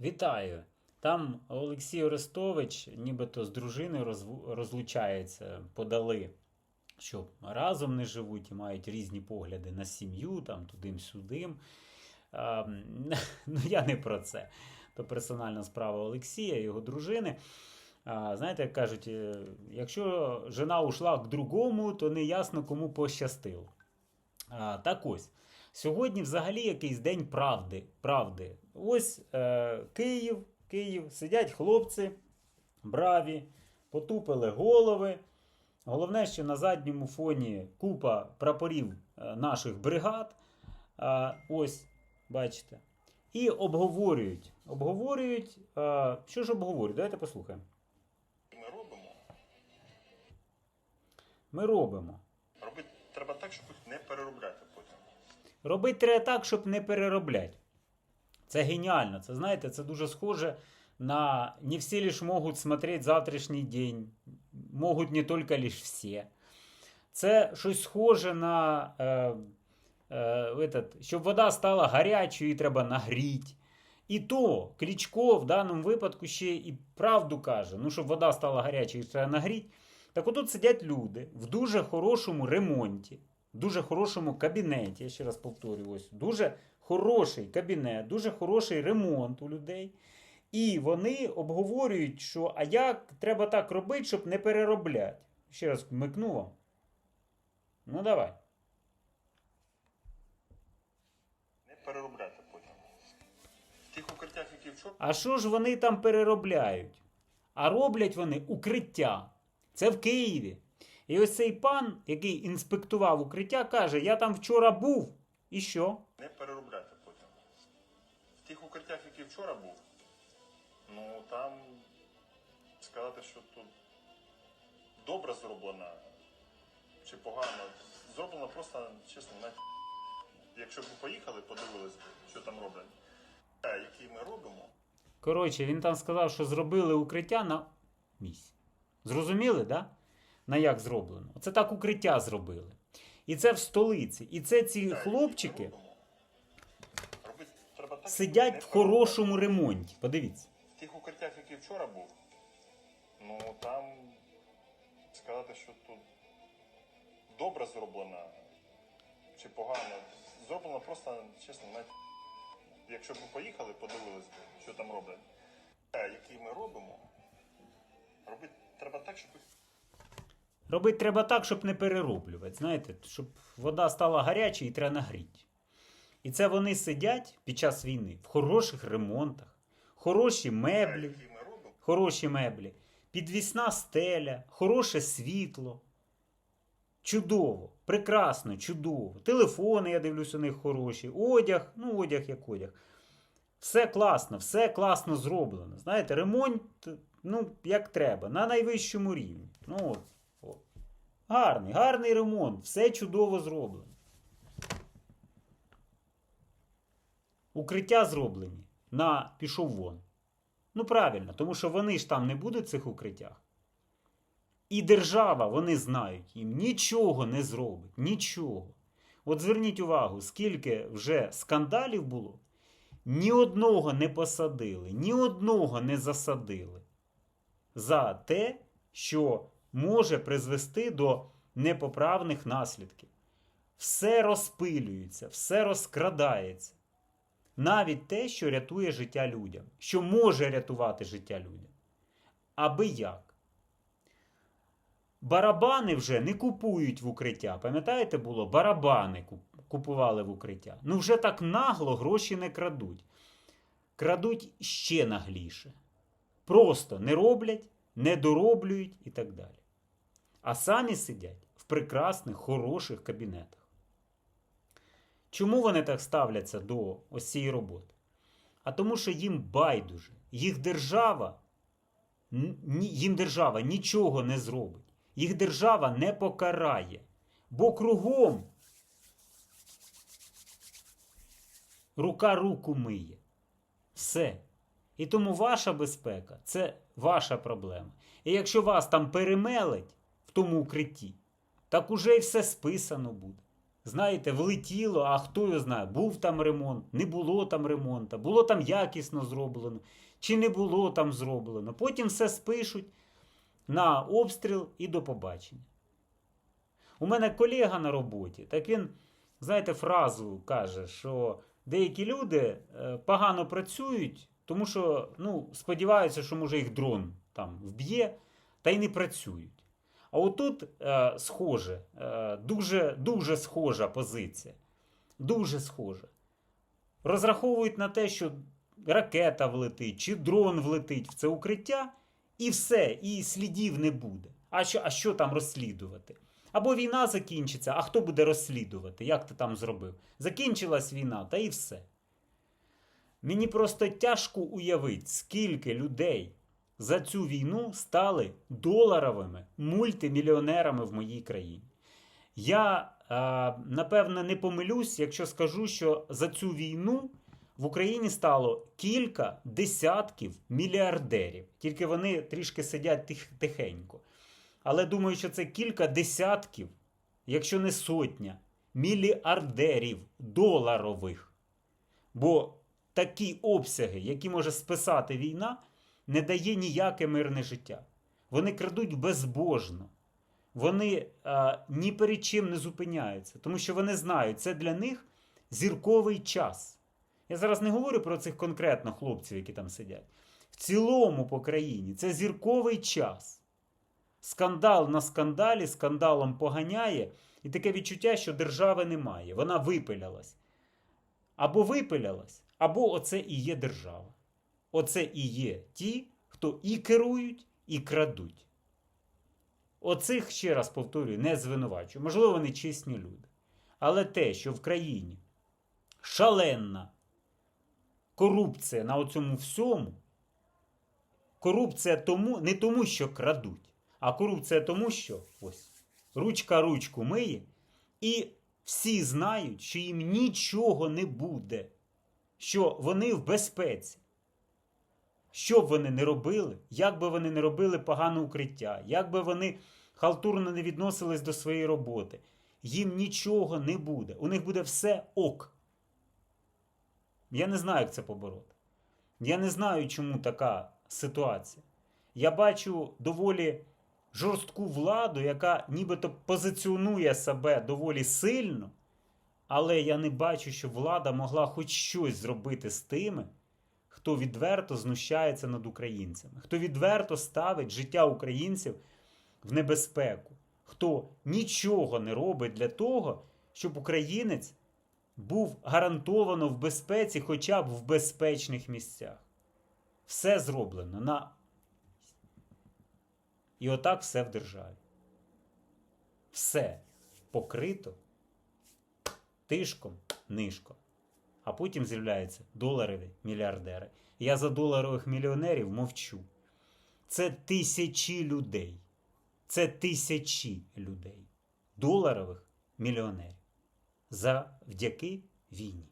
Вітаю! Там Олексій Орестович, нібито з дружиною розлучається, подали, що разом не живуть і мають різні погляди на сім'ю, там тудим-сюдим. Ну, я не про це. То персональна справа Олексія, його дружини. Знаєте, як кажуть, е, якщо жена ушла к другому, то не ясно, кому пощастило. Так ось. Сьогодні взагалі якийсь день правди. правди. Ось е, Київ, Київ, сидять хлопці, браві, потупили голови. Головне, що на задньому фоні купа прапорів е, наших бригад. А, ось, бачите. І обговорюють. Обговорюють. е, що ж обговорюють? Давайте послухаємо. Ми робимо. Ми робимо. Робити треба так, щоб не переробляти. Робити треба так, щоб не переробляти. Це геніально. Це знаєте, це дуже схоже на не всі лиш можуть смотреть завтрашній день, можуть не тільки лиш всі. Це щось схоже на е, е, этот, щоб вода стала гарячою, її треба нагріти. І то Кличко в даному випадку ще і правду каже: ну, щоб вода стала гарячою, її треба нагріти. Так отут сидять люди в дуже хорошому ремонті, дуже хорошому кабінеті. Я ще раз повторюю, ось дуже хороший кабінет, дуже хороший ремонт у людей. І вони обговорюють, що а як треба так робити, щоб не переробляти. Ще раз вмикну вам. Ну давай. Не переробляти потім. В тих укриттях, які вчора, А що ж вони там переробляють? А роблять вони укриття. Це в Києві. І ось цей пан, який інспектував укриття, каже: Я там вчора був. І що? не переробляти потім. В тих укриттях, які вчора був, ну там сказати, що тут добре зроблено чи погано. Зроблено просто, чесно, навіть якщо б ви поїхали, подивилися, що там роблять. Е, Які ми робимо, Коротше, він там сказав, що зробили укриття на місці. Зрозуміли, да? На як зроблено? Це так укриття зробили. І це в столиці. І це ці хлопчики сидять в хорошому ремонті. Подивіться. В тих укриттях, які вчора був, ну там сказати, що тут добре зроблено чи погано. Зроблено просто, чесно, навіть якщо б ви поїхали, подивилися, що там роблять. Е, Які ми робимо, робити треба так, щоб Робити треба так, щоб не перероблювати. Знаєте, щоб вода стала гарячою і треба нагріти. І це вони сидять під час війни в хороших ремонтах, хороші меблі. хороші меблі, підвісна стеля, хороше світло. Чудово, прекрасно, чудово. Телефони, я дивлюсь, у них хороші, одяг, ну, одяг як одяг. Все класно, все класно зроблено. Знаєте, ремонт, ну, як треба, на найвищому рівні. Ну, от. Гарний, гарний ремонт, все чудово зроблено. Укриття зроблені на пішов вон. Ну правильно, тому що вони ж там не будуть цих укриттях. І держава, вони знають, їм нічого не зробить. Нічого. От зверніть увагу, скільки вже скандалів було, ні одного не посадили, ні одного не засадили за те, що може призвести до непоправних наслідків. Все розпилюється, все розкрадається. Навіть те, що рятує життя людям, що може рятувати життя людям. Аби як. Барабани вже не купують в укриття. Пам'ятаєте, було? Барабани купували в укриття. Ну вже так нагло гроші не крадуть. Крадуть ще нагліше. Просто не роблять, не дороблюють і так далі. А самі сидять в прекрасних, хороших кабінетах. Чому вони так ставляться до ось цієї роботи? А тому, що їм байдуже. Їх держава, їм держава нічого не зробить. Їх держава не покарає. Бо кругом рука руку миє. Все. І тому ваша безпека це ваша проблема. І якщо вас там перемелить тому укритті, так уже і все списано буде. знаєте, влетіло, а хто його знає, був там ремонт, не було там ремонту, було там якісно зроблено, чи не було там зроблено. Потім все спишуть на обстріл і до побачення. У мене колега на роботі, так він, знаєте, фразу каже, що деякі люди е, погано працюють, тому що ну, сподіваються, що може їх дрон там вб'є, та й не працюють. А отут е, схоже, е, дуже, дуже схожа позиція. Дуже схожа. Розраховують на те, що ракета влетить, чи дрон влетить в це укриття, і все, і слідів не буде. А що, а що там розслідувати? Або війна закінчиться, а хто буде розслідувати? Як ти там зробив? Закінчилась війна, та і все. Мені просто тяжко уявити, скільки людей за цю війну стали доларовими мультимільйонерами в моїй країні. Я, е, напевно, не помилюсь, якщо скажу, що за цю війну в Україні стало кілька десятків мільярдерів. Тільки вони трішки сидять тих, тихенько. Але думаю, що це кілька десятків, якщо не сотня, мільярдерів доларових. Бо такі обсяги, які може списати війна, не дає ніяке мирне життя. Вони крадуть безбожно. Вони а, ні перед чим не зупиняються, тому що вони знають, це для них зірковий час. Я зараз не говорю про цих конкретно хлопців, які там сидять. В цілому по країні це зірковий час. Скандал на скандалі скандалом поганяє, і таке відчуття, що держави немає. Вона випилялась. Або випилялась, або оце і є держава. Оце і є ті, хто і керують, і крадуть. Оцих, ще раз повторюю, не звинувачую. Можливо, вони чесні люди. Але те, що в країні шаленна корупція на оцьому всьому, корупція тому, не тому, що крадуть, а корупція тому, що ось ручка ручку миє, і всі знають, що їм нічого не буде, що вони в безпеці. Що б вони не робили, як би вони не робили погане укриття, як би вони халтурно не відносились до своєї роботи, їм нічого не буде. У них буде все ок. Я не знаю, як це побороти. Я не знаю, чому така ситуація. Я бачу доволі жорстку владу, яка нібито позиціонує себе доволі сильно, але я не бачу, що влада могла хоч щось зробити з тими, хто відверто знущається над українцями, хто відверто ставить життя українців в небезпеку, хто нічого не робить для того, щоб українець був гарантовано в безпеці, хоча б в безпечних місцях. Все зроблено на. І отак все в державі. Все покрито тишком, нишком. А потім з'являються доларові мільярдери. Я за доларових мільйонерів мовчу. Це тисячі людей. Це тисячі людей. Доларових мільйонерів. Завдяки війні.